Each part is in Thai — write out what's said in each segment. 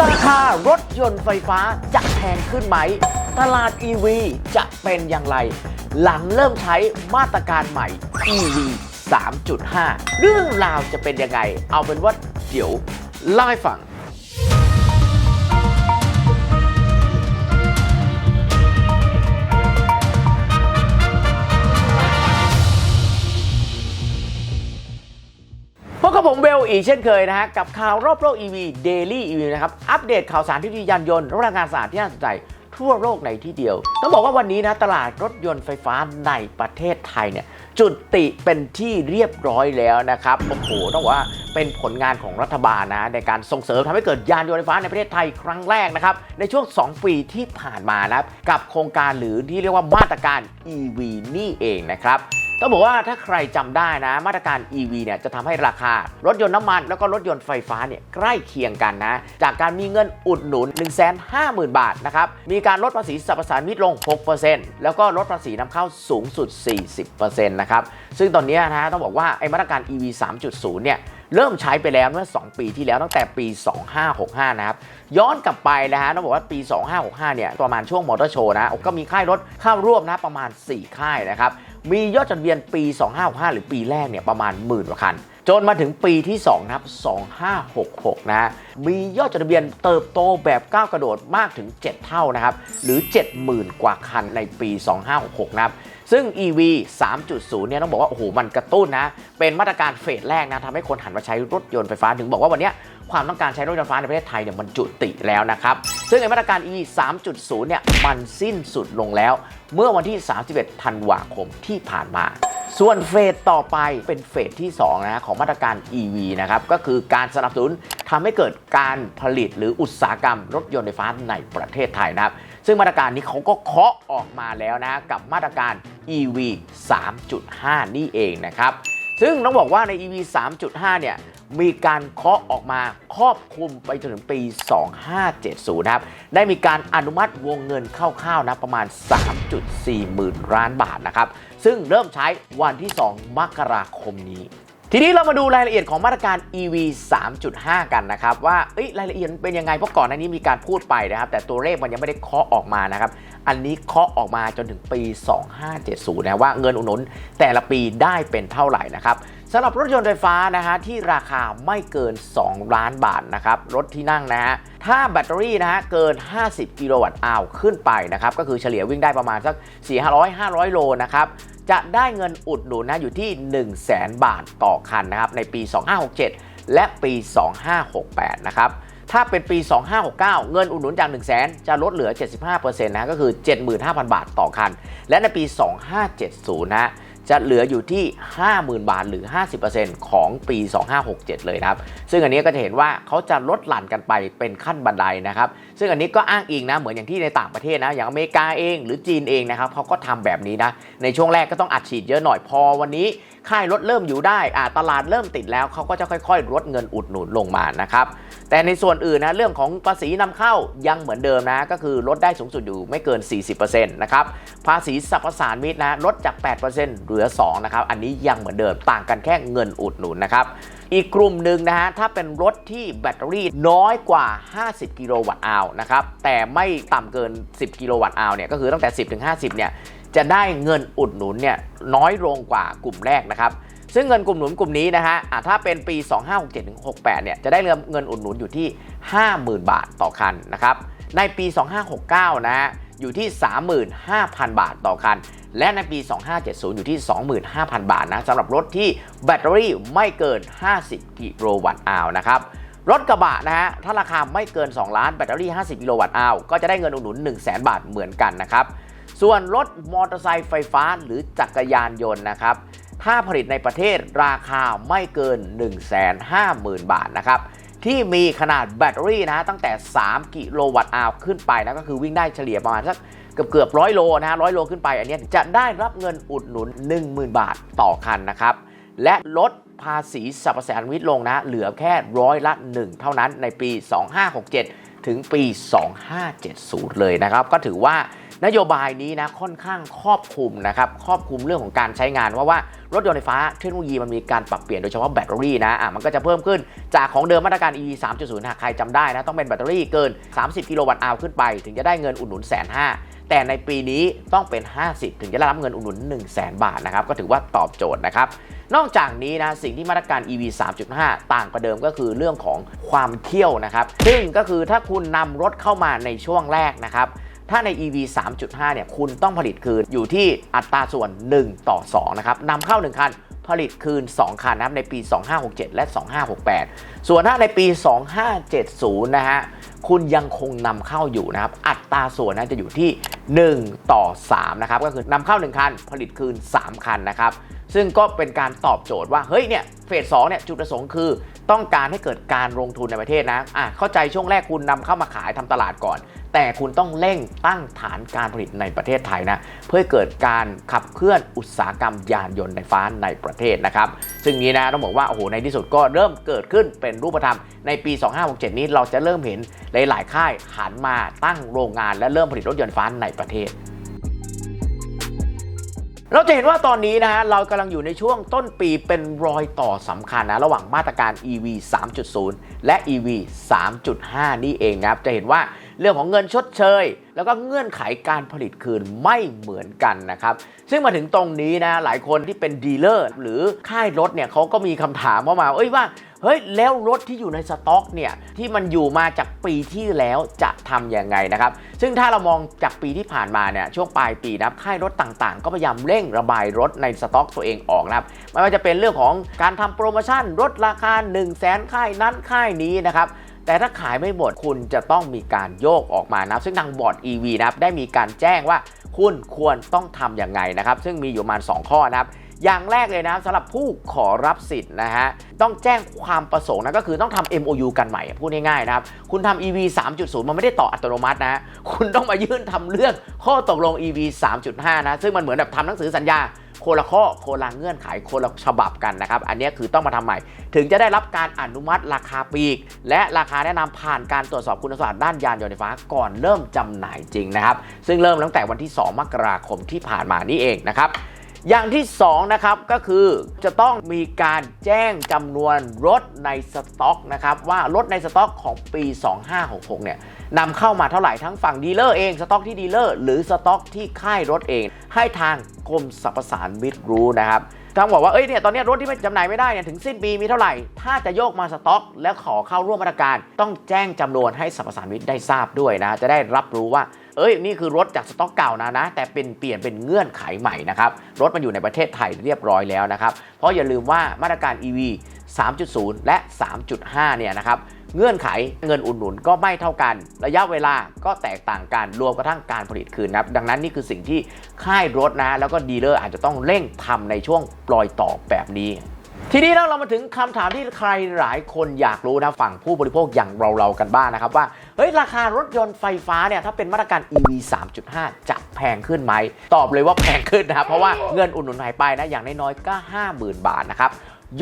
ราคารถยนต์ไฟฟ้าจะแพงขึ้นไหม ตลาด EV จะเป็นอย่างไร หลังเริ่มใช้มาตรการใหม่ EV 3.5 เรื่องราวจะเป็นยังไง เอาเป็นว่าเดี๋ยวเล่าให้ฟัง กับผมเวลอีกเช่นเคยนะฮะ กับข่าวรอบโลก EV Daily EV นะครับ อัปเดตข่าวสารทคโนโลยียานยนต์และพลังงานสะอาดที่น่าสนใจ ทั่วโลกในที่เดียว ต้องบอกว่าวันนี้นะ ตลาดรถยนต์ไฟฟ้าในประเทศไทยเนี่ย จุดติเป็นที่เรียบร้อยแล้วนะครับ โอ้โห ต้องบอกว่าเป็นผลงานของรัฐบาลนะ ในการส่งเสริมทำให้เกิดยานยนต์ไฟฟ้าในประเทศไทยครั้งแรกนะครับ ในช่วง 2 ปีที่ผ่านมานะครับกับโครงการหรือที่เรียกว่ามาตรการ EV นี่เองนะครับ ต้องบอกว่าถ้าใครจำได้นะ มาตรการ EV เนี่ยจะทำให้ราคารถยนต์น้ำมัน แล้วก็รถยนต์ไฟฟ้าเนี่ยใกล้เคียงกันนะ จากการมีเงินอุดหนุน 1 5 0 0 0 0 บาทนะครับ มีการลดภาษีสรรพสามิตลง 6%แล้วก็ลดภาษีนำเข้าสูงสุด 40%นะครับ ซึ่งตอนนี้นะต้องบอกว่าไอ้มาตรการ EV 3.0 เนี่ยเริ่มใช้ไปแล้วเมื่อ 2 ปีที่แล้วตั้งแต่ปี 2565 นะครับ ย้อนกลับไปนะฮะต้องบอกว่าปี 2565 เนี่ยประมาณช่วงมอเตอร์โชว์นะก็มีค่ายรถเข้าร่วมนะประมาณ 4 ค่ายนะครับ มียอดจดทะเบียนปี 2565 หรือปีแรกเนี่ยประมาณหมื่นกว่าคัน จนมาถึงปีที่ 2 นะครับ 2566 นะ มียอดจดทะเบียนเติบโตแบบก้าวกระโดดมากถึง 7 เท่านะครับ หรือ 70,000 กว่าคันในปี 2566 นะครับ ซึ่ง EV 3.0 เนี่ยต้องบอกว่า โอ้โห มันกระตุ้นนะ เป็นมาตรการเฟสแรกนะทำให้คนหันมาใช้รถยนต์ไฟฟ้า ถึงบอกว่าวันนี้ความต้องการใช้รถยนต์ไฟฟ้าในประเทศไทยเนี่ยมันจุติแล้วนะครับ ซึ่งในมาตรการ EV 3.0 เนี่ยมันสิ้นสุดลงแล้ว เมื่อวันที่ 31 ธันวาคมที่ผ่านมา ส่วนเฟสต่อไปเป็นเฟสที่2นะของมาตรการ EV นะครับ ก็คือการสนับสนุนทำให้เกิดการผลิตหรืออุตสาหกรรมรถยนต์ไฟฟ้าในประเทศไทยนะครับ ซึ่งมาตรการนี้เขาก็เคาะออกมาแล้วนะกับมาตรการ EV 3.5 นี่เองนะครับ ซึ่งต้องบอกว่าใน EV 3.5 เนี่ยมีการเคาะออกมาครอบคลุมไปจนถึงปี 2570 นะครับ ได้มีการอนุมัติวงเงินคร่าวๆนะประมาณ 3.4 หมื่นล้านบาทนะครับ ซึ่งเริ่มใช้วันที่ 2 มกราคมนี้ ทีนี้เรามาดูรายละเอียดของมาตรการ EV 3.5 กันนะครับ ว่าเรายละเอียดเป็นยังไงเพราะก่อนหน้านี้มีการพูดไปนะครับ แต่ตัวเลขมันยังไม่ได้เคาะออกมานะครับ อันนี้เคาะออกมาจนถึงปี 2570 นะว่าเงินอุดหนุนแต่ละปีได้เป็นเท่าไหร่นะครับ สำหรับรถยนต์ไฟฟ้านะฮะที่ราคาไม่เกิน 2 ล้านบาทนะครับรถที่นั่งนะฮะถ้าแบตเตอรี่นะฮะเกิน 50 กิโลวัตต์อาวขึ้นไปนะครับก็คือเฉลี่ยวิ่งได้ประมาณสัก 4-500-500 โลนะครับจะได้เงินอุดหนุนนะอยู่ที่ 1 0 0 0 0แบาทต่อคันนะครับในปี 2567 และปี 2568 นะครับถ้าเป็นปี 2569 เงินอุดหนุนจาก 1 0 0 0 0แจะลดเหลือ 75%นะก็คือ 75,000 บาทต่อคัน และในปี 2570 นะ จะเหลืออยู่ที่ 50,000 บาทหรือ 50%ของปี 2567 เลยนะครับ ซึ่งอันนี้ก็จะเห็นว่าเขาจะลดหลั่นกันไปเป็นขั้นบันไดนะครับ ซึ่งอันนี้ก็อ้างอิงนะเหมือนอย่างที่ในต่างประเทศนะ อย่างอเมริกาเองหรือจีนเองนะครับเขาก็ทำแบบนี้นะ ในช่วงแรกก็ต้องอัดฉีดเยอะหน่อยพอวันนี้ค่ายรถเริ่มอยู่ได้อ่าตลาดเริ่มติดแล้วเขาก็จะค่อยๆลดเงินอุดหนุนลงมานะครับแต่ในส่วนอื่นนะเรื่องของภาษีนำเข้ายังเหมือนเดิมนะ ก็คือลดได้สูงสุดอยู่ไม่เกิน 40%นะครับภาษีสรรพสานมิตนะลดจาก 8%เหลือ2นะครับอันนี้ยังเหมือนเดิมต่างกันแค่เงินอุดหนุนนะครับอีกกลุ่มหนึ่งนะฮะถ้าเป็นรถที่แบตเตอรี่น้อยกว่า 50 กิโลวัตต์อาวนะครับ แต่ไม่ต่ำเกิน 10 กิโลวัตต์อาวเนี่ยก็คือตั้งแต่ 10 ถึง 50 เนี่ย จะได้เงินอุดหนุนเนี่ยน้อยลงกว่ากลุ่มแรกนะครับ ซึ่งเงินกลุ่มหนุนกลุ่มนี้นะฮะะถ้าเป็นปี 2567ถึง68 เนี่ย จะได้เงินอุดหนุนอยู่ที่ 50,000 บาทต่อคันนะครับ ในปี 2569 นะฮะ อยู่ที่ 35,000 บาทต่อคัน และในปี 2570 อยู่ที่ 25,000 บาทนะสำหรับรถที่แบตเตอรี่ไม่เกิน 50 กิโลวัตต์อาวนะครับ รถกระบะนะฮะ ถ้าราคาไม่เกิน 2 ล้านแบตเตอรี่ 50 กิโลวัตต์อาวก็จะได้เงินอุดหนุน 1 0 0 0 0 0บาทเหมือนกันนะครับ ส่วนรถมอเตอร์ไซค์ไฟฟ้าหรือจักรยานยนต์นะครับ ถ้าผลิตในประเทศราคาไม่เกิน 150,000 บาทนะครับ ที่มีขนาดแบตเตอรี่นะตั้งแต่ 3 กิโลวัตต์อาวขึ้นไปนะก็คือวิ่งได้เฉลี่ยประมาณสักเกือบเกือบร้อยโลนะฮะร้อยโลขึ้นไปอันนี้จะได้รับเงินอุดหนุน 10,000 บาทต่อคันนะครับ และลดภาษีสรรพสามิตลงนะ เหลือแค่ร้อยละ1เท่านั้นในปี 2567 ถึงปี 2570 เลยนะครับ ก็ถือว่า นโยบายนี้นะค่อนข้างครอบคลุมนะครับครอบคลุมเรื่องของการใช้งานเพราว่ารถยนต์ไฟฟ้าเทคโนโลยีมันมีการปรับเปลี่ยนโดยเฉพาะแบตเตอรี่นะอะมันก็จะเพิ่มขึ้นจากของเดิมมาตรการ EV 3.0หากใครจำได้นะต้องเป็นแบตเตอรี่เกิน 30 กิโลวัตต์อาวขึ้นไป ถึงจะได้เงินอุดหนุนแสนห้าแต่ในปีนี้ต้องเป็น 50 ถึงจะได้รับเงินอุดหนุน 1 0 0 0 0แบาทนะครับก็ถือว่าตอบโจทย์นะครับนอกจากนี้นะสิ่งที่มาตรการ EV 3.5 ต่างกว่าเดิมก็คือเรื่องของความเที่ยวนะครับซึ่งก็คือถ้าคุณนำรถเข้ามาในช่วงแรกนะครับ ถ้าใน EV 3.5 เนี่ย คุณต้องผลิตคืนอยู่ที่อัตราส่วน 1 ต่อ 2 นะครับนำเข้า 1 คัน ผลิตคืน 2 คันนะครับในปี 2567 และ 2568 ส่วนถ้าในปี 2570 นะฮะ คุณยังคงนำเข้าอยู่นะครับ อัตราส่วนนั้นจะอยู่ที่ 1 ต่อ 3 นะครับ ก็คือนำเข้า 1 คัน ผลิตคืน 3 คันนะครับ ซึ่งก็เป็นการตอบโจทย์ว่า เฮ้ย เนี่ย เฟส2เนี่ย จุดประสงค์คือ ต้องการให้เกิดการลงทุนในประเทศนะอะเข้าใจช่วงแรกคุณนำเข้ามาขายทำตลาดก่อน แต่คุณต้องเร่งตั้งฐานการผลิตในประเทศไทยนะ เพื่อเกิดการขับเคลื่อนอุตสาหกรรมยานยนต์ไฟฟ้าในประเทศนะครับ ซึ่งนี้นะต้องบอกว่าโอ้โหในที่สุดก็เริ่มเกิดขึ้นเป็นรูปธรรมในปี 2567 นี้เราจะเริ่มเห็นหลาย ๆ ค่ายหันมาตั้งโรงงานและเริ่มผลิตรถยนต์ไฟฟ้าในประเทศ เราจะเห็นว่าตอนนี้นะฮะเรากำลังอยู่ในช่วงต้นปีเป็นรอยต่อสำคัญนะ ระหว่างมาตรการ EV 3.0 และ EV 3.5 นี่เองนะครับ จะเห็นว่าเรื่องของเงินชดเชย แล้วก็เงื่อนไขการผลิตคืนไม่เหมือนกันนะครับ ซึ่งมาถึงตรงนี้นะ หลายคนที่เป็นดีลเลอร์หรือค่ายรถเนี่ยเขาก็มีคำถามเข้ามา เอ้ยว่า เฮ้ยแล้วรถที่อยู่ในสต็อกเนี่ยที่มันอยู่มาจากปีที่แล้วจะทำยังไงนะครับ ซึ่งถ้าเรามองจากปีที่ผ่านมาเนี่ยช่วงปลายปีนะค่ายรถต่างๆ ก็พยายามเร่งระบายรถในสต็อกตัวเองออกนะครับไม่ว่าจะเป็นเรื่องของการทำโปรโมชั่นลดราคา 1 0 0 0 0แสนค่ายนั้นค่ายนี้นะครับแต่ถ้าขายไม่หมดคุณจะต้องมีการโยกออกมานะครับซึ่งทางบอร์ด EV นะครับได้มีการแจ้งว่าคุณควรต้องทำอย่างไงนะครับ ซึ่งมีอยู่ประมาณ 2 ข้อนะครับ อย่างแรกเลยนะสำหรับผู้ขอรับสิทธิ์นะฮะต้องแจ้งความประสงค์นะก็คือต้องทำ MOU กันใหม่พูดง่ายๆนะครับคุณทำ EV 3.0 มันไม่ได้ต่ออัตโนมัตินะคุณต้องมายื่นทำเรื่องข้อตกลง EV 3.5 นะซึ่งมันเหมือนแบบทำหนังสือสัญญาโคนละข้อโคนละเงื่อนไขโคนละฉบับกันนะครับ อันนี้คือต้องมาทำใหม่ ถึงจะได้รับการอนุมัติราคาปีก และราคาแนะนำผ่านการตรวจสอบคุณสมบัติด้านยานยนต์ไฟฟ้าก่อนเริ่มจำหน่ายจริงนะครับ ซึ่งเริ่มตั้งแต่วันที่ 2 มกราคมที่ผ่านมานี่เองนะครับ อย่างที่ 2 นะครับก็คือจะต้องมีการแจ้งจำนวนรถในสต็อกนะครับว่ารถในสต็อกของปี 2566 เนี่ยนำเข้ามาเท่าไหร่ทั้งฝั่งดีลเลอร์เองสต็อกที่ดีลเลอร์หรือสต็อกที่ค่ายรถเอง ให้ทางกรมสรรพสานมิตรรู้นะครับต้งบอกว่าเอ้ยเนี่ยตอนนี้รถที่ไม่จำหน่ายไม่ได้เนี่ยถึงสิ้นปีมีเท่าไหร่ ถ้าจะโยกมาสต็อก แล้วขอเข้าร่วมมาตรการ ต้องแจ้งจำนวนให้สรรพสานมิตได้ทราบด้วยนะจะได้รับรู้ว่า เอ้ยนี่คือรถจากสต็อกเก่านะนะ แต่เป็นเปลี่ยนเป็นเงื่อนไขใหม่นะครับ รถมันอยู่ในประเทศไทยเรียบร้อยแล้วนะครับ เพราะอย่าลืมว่ามาตรการ EV 3.0 และ 3.5 เนี่ยนะครับเงื่อนไขเงินอุดหนุนก็ไม่เท่ากัน ระยะเวลาก็แตกต่างกันรวมกระทั่งการผลิตคืนนะครับ ดังนั้นนี่คือสิ่งที่ค่ายรถนะ แล้วก็ดีลเลอร์อาจจะต้องเร่งทำในช่วงปล่อยต่อแบบนี้ ทีนี้แล้วเรามาถึงคำถามที่ใครหลายคนอยากรู้นะฝั่งผู้บริโภคอย่างเราๆกันบ้างนนะครับ ว่าเฮ้ยราคารถยนต์ไฟฟ้าเนี่ยถ้าเป็นมาตรการ EV 3.5 จะแพงขึ้นไหม ตอบเลยว่าแพงขึ้นนะครับ เพราะว่าเงินอุดหนุนหายไปนะอย่างน้อยๆก็ 50,000 บาทนะครับ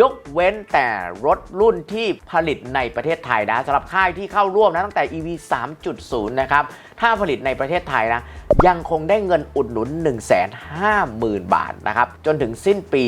ยกเว้นแต่รถรุ่นที่ผลิตในประเทศไทยนะสำหรับค่ายที่เข้าร่วมนะตั้งแต่ EV 3.0 นะครับ ถ้าผลิตในประเทศไทยนะ ยังคงได้เงินอุดหนุน 150,000 บาทนะครับ จนถึงสิ้นปี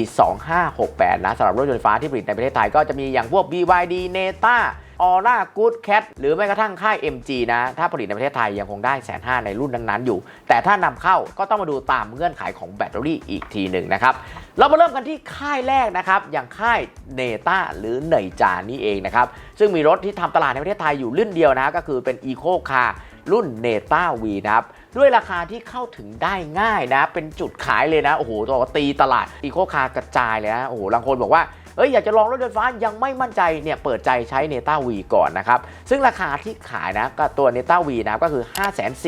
2568 นะสำหรับรถยนต์ไฟฟ้าที่ผลิตในประเทศไทยก็จะมีอย่างพวก BYD Neta ออร่ากูดแคทหรือแม้กระทั่งค่าย MG นะ ถ้าผลิตในประเทศไทยยังคงได้แสนห้าในรุ่นนั้นๆอยู่ แต่ถ้านำเข้าก็ต้องมาดูตามเงื่อนไขของแบตเตอรี่อีกทีหนึ่งนะครับเรามาเริ่มกันที่ค่ายแรกนะครับ อย่างค่ายเนต้าหรือเนยจานี่เองนะครับ ซึ่งมีรถที่ทำตลาดในประเทศไทยอยู่รุ่นเดียวนะก็คือเป็น Eco Car รุ่นเนต้าวีนะครับด้วยราคาที่เข้าถึงได้ง่ายนะ เป็นจุดขายเลยนะ โอ้โหตัวตีตลาดอีโคคากระจายเลยนะ โอ้โหบางคนบอกว่า เอ้ยอยากจะลองรถไฟฟ้ายังไม่มั่นใจเนี่ยเปิดใจใช้เนต้าวีก่อนนะครับ ซึ่งราคาที่ขายนะก็ตัวเนต้าวีนะครับก็คือ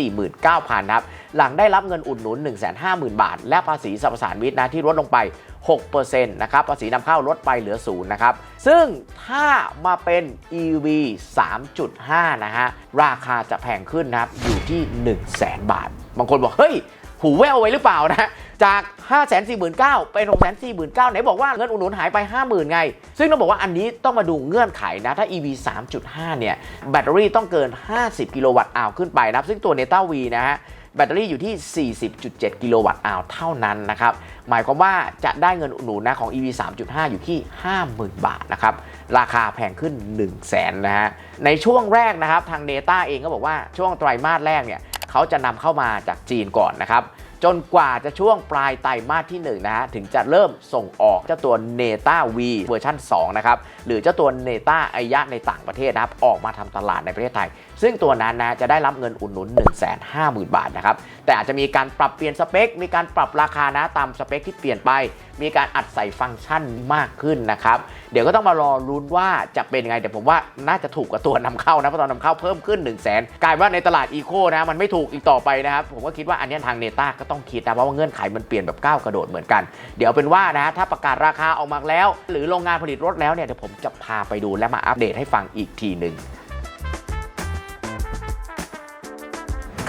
549,000นครับหลังได้รับเงินอุดหนุน 150,000 บาท และภาษีสรรพสามิตนะที่ลดลงไป 6%นะครับภาษีนำเข้าลดไปเหลือศูนย์นะครับ ซึ่งถ้ามาเป็น EV 3.5 นะฮะ ราคาจะแพงขึ้นนะครับ อยู่ที่ 1 0 0 0 0แบาท บางคนบอก เฮ้ย หูแววไว้หรือเปล่านะ จาก 5 4 9 0 0 0เป็น6 4 9 0 0 0ไหนบอกว่าเงินอุดหนุนหายไป 50,000 ไง ซึ่งต้องบอกว่าอันนี้ต้องมาดูเงื่อนไขนะ ถ้า EV 3.5 เนี่ย แบตเตอรี่ต้องเกิน 50 กิโลวัตต์อาวขึ้นไปนะครับซึ่งตัว Neta V นะฮะแบตเตอรี่อยู่ที่ 40.7 กิโลวัตต์อาวเท่านั้นนะครับ หมายความว่าจะได้เงินอุดหนุนนะของ EV 3.5 อยู่ที่ 50,000 บาทนะครับ ราคาแพงขึ้น 1 0 0 0 0แสนนะฮะ ในช่วงแรกนะครับ ทางเนต้าเองก็บอกว่าช่วงไตรมาสแรกเนี่ย เขาจะนำเข้ามาจากจีนก่อนนะครับ จนกว่าจะช่วงปลายไตรมาสที่ 1 นะฮะ ถึงจะเริ่มส่งออกเจ้าตัวเนต้าวีเวอร์ชัน2นะครับ หรือเจ้าตัวเนต้าไอายะในต่างประเทศนะครับ ออกมาทำตลาดในประเทศไทย ซึ่งตัวนั้นนะจะได้รับเงินอุดหนุน 1 5 0 0 0 0 บาทนะครับ แต่อาจจะมีการปรับเปลี่ยนสเปค มีการปรับราคานะตามสเปคที่เปลี่ยนไป มีการอัดใส่ฟังก์ชันมากขึ้นนะครับ เดี๋ยวก็ต้องมารอรุ้นว่าจะเป็นยังไง แต่ผมว่าน่าจะถูกกว่าตัวนำเข้านะ เพราะตอนนำเข้าเพิ่มขึ้น 1 0 0 0 0แสนกลายว่าในตลาดอีโคนะ มันไม่ถูกอีกต่อไปนะครับ ผมก็คิดว่าอันนี้ทางเนต้าก็ต้องคิดนะ เพราะว่าเงื่อนไขมันเปลี่ยนแบบก้าวกระโดดเหมือนกัน เดี๋ยวเป็นว่านะถ้าประกาศราคาออกมาแล้ว หรือโรงงานผลิตรถแล้วเนี่ยเดี๋ยวผมจะพาไปดูและมาอัปเดตให้ฟังอีกทีหนึ่ง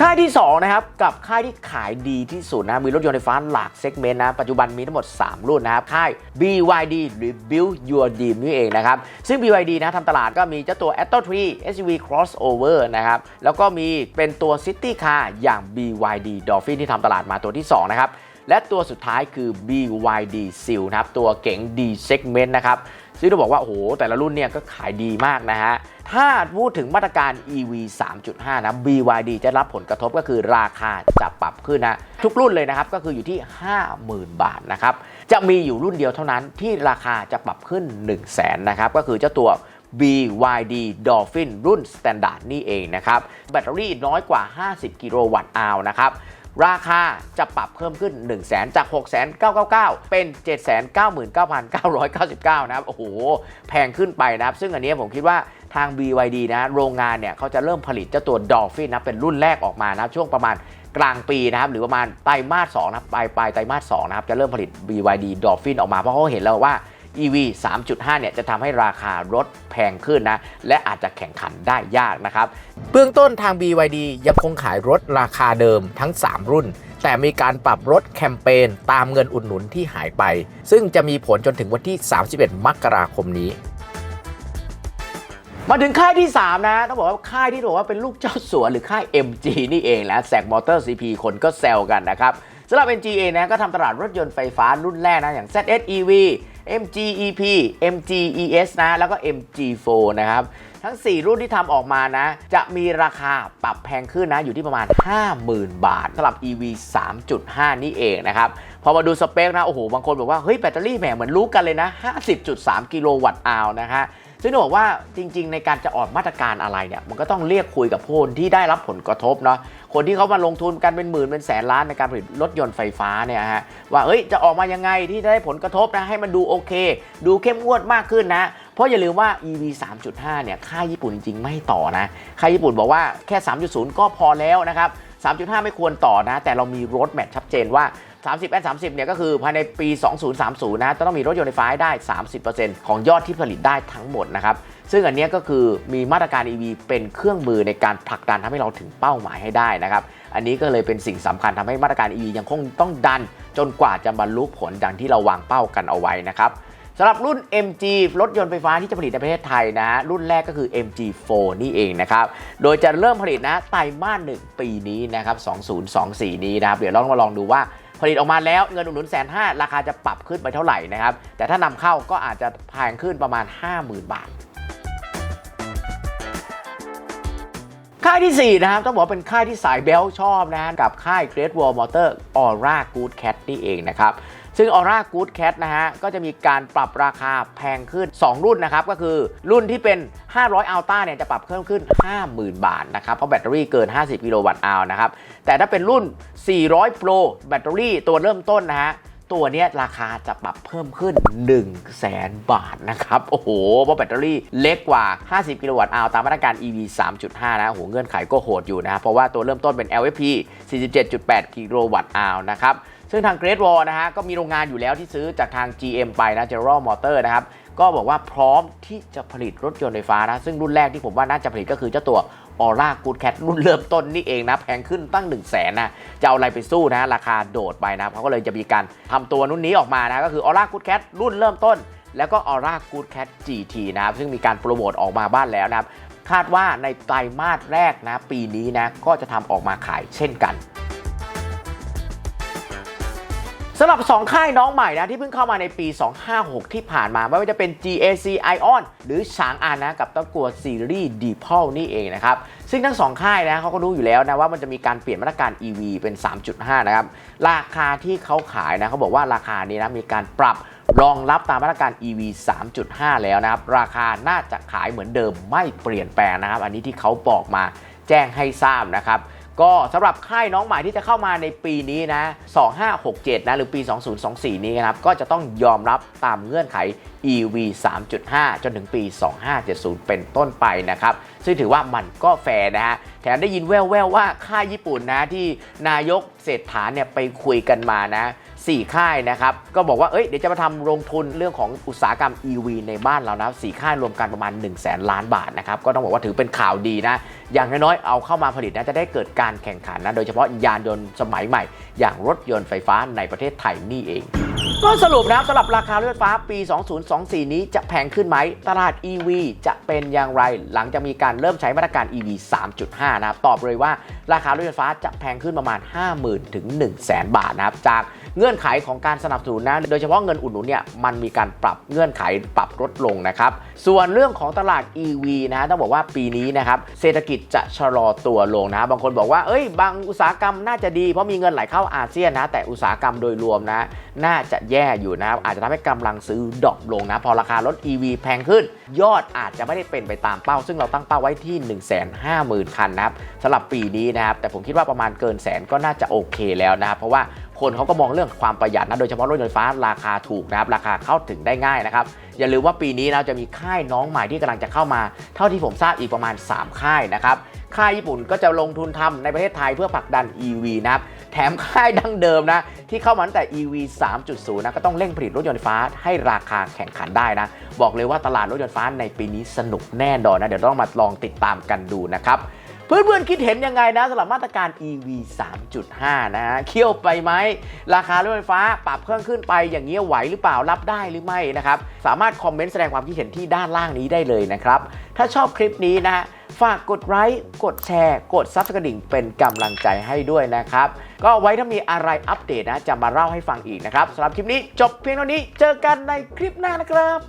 ค่ายที่ 2 นะครับ กับค่ายที่ขายดีที่สุดนะ มีรถยนต์ไฟฟ้าหลากเซกเมนต์นะ ปัจจุบันมีทั้งหมด 3 รุ่นนะครับ ค่าย BYD หรือ Build Your Dream นี่เองนะครับ ซึ่ง BYD นะทำตลาดก็มีเจ้าตัว Atto 3 SUV Crossover นะครับ แล้วก็มีเป็นตัว City Car อย่าง BYD Dolphin ที่ทำตลาดมาตัวที่ 2 นะครับและตัวสุดท้ายคือ BYD Seal นะครับ ตัวเก๋ง D segment นะครับ ซึ่งต้องบอกว่าโอ้โหแต่ละรุ่นเนี่ยก็ขายดีมากนะฮะ ถ้าพูดถึงมาตรการ EV 3.5 นะ BYD จะรับผลกระทบก็คือราคาจะปรับขึ้นนะทุกรุ่นเลยนะครับก็คืออยู่ที่ 50,000 บาทนะครับจะมีอยู่รุ่นเดียวเท่านั้นที่ราคาจะปรับขึ้น 1 0 0 0 0แสนนะครับก็คือเจ้าตัว BYD Dolphin รุ่น Standard นี่เองนะครับ แบตเตอรี่น้อยกว่า 50 กิโลวัตต์อาวนะครับ ราคาจะปรับเพิ่มขึ้น 1 0 0 0 0แจาก 6 9 9 9 เป็น 799,999 นะครับ โอ้โห แพงขึ้นไปนะครับ ซึ่งอันนี้ผมคิดว่าทาง BYD นะ โรงงานเนี่ยเขาจะเริ่มผลิตเจ้าตัว Dolphin นะ เป็นรุ่นแรกออกมานะช่วงประมาณกลางปีนะครับ หรือประมาณไตรมาส2นะปลายปลายไตรมาส2นะครับ จะเริ่มผลิต BYD Dolphin ออกมาเพราะเขาเห็นแล้วว่า EV 3.5 เนี่ยจะทำให้ราคารถแพงขึ้นนะ และอาจจะแข่งขันได้ยากนะครับ เบื้องต้นทาง BYD ยังคงขายรถราคาเดิมทั้ง 3 รุ่น แต่มีการปรับลดแคมเปญตามเงินอุดหนุนที่หายไป ซึ่งจะมีผลจนถึงวันที่ 31 มกราคมนี้มาถึงค่ายที่ 3 นะต้องบอกว่าค่ายที่บอกว่าเป็นลูกเจ้าสัวหรือค่าย MG นี่เองแหละแซกมอเตอร์ CP คนก็แซวกันนะครับสำหรับ MG เองนะก็ทำตลาดรถยนต์ไฟฟ้ารุ่นแรกนะอย่าง ZS EV MG EP MG ES นะ แล้วก็ MG4 นะครับ ทั้ง 4 รุ่นที่ทำออกมานะ จะมีราคาปรับแพงขึ้นนะ อยู่ที่ประมาณ 50,000 บาทสำหรับ EV 3.5 นี่เองนะครับ พอมาดูสเปคนะ โอ้โห บางคนบอกว่า เฮ้ย แบตเตอรี่แหมเหมือนรู้กันเลยนะ 50.3 กิโลวัตต์อาวนะฮะ ซึ่งต้องบอกว่าจริง ๆ ในการจะออกมาตรการอะไรเนี่ยมันก็ต้องเรียกคุยกับคนที่ได้รับผลกระทบเนาะคนที่เขามาลงทุนกันเป็นหมื่นเป็นแสนล้านในการผลิตรถยนต์ไฟฟ้าเนี่ยฮะว่าเอ้ยจะออกมายังไงที่จะได้ผลกระทบนะให้มันดูโอเค ดูเข้มงวดมากขึ้นนะ เพราะอย่าลืมว่า EV 3.5 เนี่ยค่ายญี่ปุ่นจริง ๆ ไม่ต่อนะค่ายญี่ปุ่นบอกว่าแค่ 3.0 ก็พอแล้วนะครับ3.5 ไม่ควรต่อนะ แต่เรามีรถแมพชัดเจนว่า 30และ30 เนี่ยก็คือภายในปี 2030 นะจะต้องมีรถยนต์ไฟฟ้าให้ได้ 30%ของยอดที่ผลิตได้ทั้งหมดนะครับซึ่งอันนี้ก็คือมีมาตรการ EV เป็นเครื่องมือในการผลักดันทำให้เราถึงเป้าหมายให้ได้นะครับ อันนี้ก็เลยเป็นสิ่งสำคัญทำให้มาตรการ EV ยังคงต้องดัน จนกว่าจะบรรลุผลดังที่เราวางเป้ากันเอาไว้นะครับสำหรับรุ่น MG รถยนต์ไฟฟ้าที่จะผลิตในประเทศไทยนะฮะรุ่นแรกก็คือ MG4 นี่เองนะครับ โดยจะเริ่มผลิตนะไตรมาสหนึ่งปีนี้นะครับ 2024 นี้นะครับ เดี๋ยวเรามาลองดูว่า ผลิตออกมาแล้วเงินอุดหนุนแสนห้าราคาจะปรับขึ้นไปเท่าไหร่นะครับ แต่ถ้านำเข้าก็อาจจะแพงขึ้นประมาณ 50,000 บาทค่ายที่ 4 นะครับ ต้องบอกเป็นค่ายที่สายเบลชอบนะฮะกับค่าย Great Wall Motor Aura Good Cat นี่เองนะครับ ซึ่ง Aura Good Cat นะฮะ ก็จะมีการปรับราคาแพงขึ้น 2 รุ่นนะครับ ก็คือรุ่นที่เป็น 500อัลต้าเนี่ย จะปรับเพิ่มขึ้น 50,000 บาทนะครับ เพราะแบตเตอรี่เกิน 50 กิโลวัตต์อาวนะครับ แต่ถ้าเป็นรุ่น 400 Pro แบตเตอรี่ตัวเริ่มต้นนะฮะตัวนี้ราคาจะปรับเพิ่มขึ้น 1 0 0 0 0แสนบาทนะครับ โอ้โห เพราะแบตเตอรี่เล็กกว่า 50 กิโลวัตต์อาวตามมาตรการ EV 3.5 นะโอ้โห เงื่อนไขก็โหดอยู่นะ เพราะว่าตัวเริ่มต้นเป็น LFP 47.8 กิโลวัตต์อาวนะครับ ซึ่งทาง Great Wall นะฮะก็มีโรงงานอยู่แล้วที่ซื้อจากทาง GM ไปนะ General Motor นะครับ ก็บอกว่าพร้อมที่จะผลิตรถยนต์ไฟฟ้านะ ซึ่งรุ่นแรกที่ผมว่าน่าจะผลิตก็คือเจ้าตัว Aura Good Cat รุ่นเริ่มต้นนี่เองนะแพงขึ้นตั้ง 1 0 0 0 0แสนนะจะเอาอะไรไปสู้นะราคาโดดไปนะเขาก็เลยจะมีการทำตัวรุ่นนี้ออกมานะก็คือ Aura Good Cat รุ่นเริ่มต้น แล้วก็ Aura Good Cat GT นะครับซึ่งมีการโปรโมทออกมาบ้านแล้วนะครับคาดว่าในไตรมาสแรกนะปีนี้นะก็จะทำออกมาขายเช่นกัน สำหรับ 2 ค่ายน้องใหม่นะที่เพิ่งเข้ามาในปี 256 ที่ผ่านมา ไม่ว่าจะเป็น GAC Ion หรือฉางอานนะกับตะกัวซีรีส์ d p o l นี่เองนะครับ ซึ่งทั้ง 2 ค่ายนะเขาก็รู้อยู่แล้วนะว่ามันจะมีการเปลี่ยนมาตรการ EV เป็น 3.5 นะครับ ราคาที่เขาขายนะเขาบอกว่าราคานี้นะมีการปรับรองรับตามมาตรการ EV 3.5 แล้วนะครับ ราคาน่าจะขายเหมือนเดิมไม่เปลี่ยนแปลงนะครับ อันนี้ที่เขาบอกมาแจ้งให้ทราบนะครับ ก็สำหรับค่ายน้องใหม่ที่จะเข้ามาในปีนี้นะ 2567 นะหรือปี 2024 นี้นะครับก็จะต้องยอมรับตามเงื่อนไข EV 3.5 จนถึงปี 2570 เป็นต้นไปนะครับ ซึ่งถือว่ามันก็แฟร์นะฮะ แถมได้ยินแว่วๆว่าค่ายญี่ปุ่นนะที่นายกเศรษฐาเนี่ยไปคุยกันมานะ 4 ค่ายนะครับ ก็บอกว่า เอ้ย เดี๋ยวจะมาทำลงทุนเรื่องของอุตสาหกรรม EV ในบ้านเรานะสี่ค่ายรวมกันประมาณ 1 0 0 0 0แสนล้านบาทนะครับ ก็ต้องบอกว่าถือเป็นข่าวดีนะ อย่างน้อยๆ เอาเข้ามาผลิตนะ จะได้เกิดการแข่งขันนะ โดยเฉพาะยานยนต์สมัยใหม่ อย่างรถยนต์ไฟฟ้าในประเทศไทยนี่เอง ก็สรุปนะครับสำหรับราคารถไฟฟ้าปี 2024 นี้จะแพงขึ้นไหม ตลาด EV จะเป็นอย่างไร หลังจากมีการเริ่มใช้มาตรการ EV 3.5 นะครับ ตอบเลยว่าราคารถไฟฟ้าจะแพงขึ้นประมาณ 50,000ถึง1 0 0 0 0แบาทนะครับ จาก เงื่อนไขของการสนับสนุนนะ โดยเฉพาะเงินอุดหนุนเนี่ยมันมีการปรับเงื่อนไขปรับลดลงนะครับ ส่วนเรื่องของตลาด EV นะต้องบอกว่าปีนี้นะครับเศรษฐกิจจะชะลอตัวลงนะ บางคนบอกว่าเอ้ย บางอุตสาหกรรมน่าจะดีเพราะมีเงินไหลเข้าอาเซียนนะ แต่อุตสาหกรรมโดยรวมนะ น่าจะแย่อยู่นะครับอาจจะทำให้กำลังซื้อดรอปลงนะ พอราคารถ EV แพงขึ้น ยอดอาจจะไม่ได้เป็นไปตามเป้า ซึ่งเราตั้งเป้าไว้ที่ 1 5 0 0 0 0 คันนะครับสำหรับปีนี้นะครับแต่ผมคิดว่าประมาณเกินแสนก็น่าจะโอเคแล้วนะครับเพราะว่า คนเขาก็มองเรื่องความประหยัดนะโดยเฉพาะรถยนต์ไฟฟ้าราคาถูกนะครับราคาเข้าถึงได้ง่ายนะครับอย่าลืมว่าปีนี้เราจะมีค่ายน้องใหม่ที่กำลังจะเข้ามา เท่าที่ผมทราบอีกประมาณ 3 ค่ายนะครับค่ายญี่ปุ่นก็จะลงทุนทำในประเทศไทยเพื่อผลักดัน EV นะครับแถมค่ายดั้งเดิมนะที่เข้ามาตั้งแต่ EV 3.0 นะก็ต้องเร่งผลิตรถยนต์ไฟฟ้าให้ราคาแข่งขันได้นะบอกเลยว่าตลาดรถยนต์ไฟฟ้าในปีนี้สนุกแน่นอนนะเดี๋ยวต้องมาลองติดตามกันดูนะครับ เพื่อนๆคิดเห็นยังไงนะสำหรับมาตรการ EV 3.5 นะฮะเคี่ยวไปไหม ราคารถไฟฟ้าปรับเพิ่มขึ้นไปอย่างนี้ยไหวหรือเปล่ารับได้หรือไม่นะครับ สามารถคอมเมนต์แสดงความคิดเห็นที่ด้านล่างนี้ได้เลยนะครับ ถ้าชอบคลิปนี้นะฮะฝากกดไลค์กดแชร์ กดซับสกระดิ่งเป็นกำลังใจให้ด้วยนะครับ ก็ไว้ถ้ามีอะไรอัปเดตนะ จะมาเล่าให้ฟังอีกนะครับสำหรับคลิปนี้จบเพียงเท่านี้เจอกันในคลิปหน้านะครับ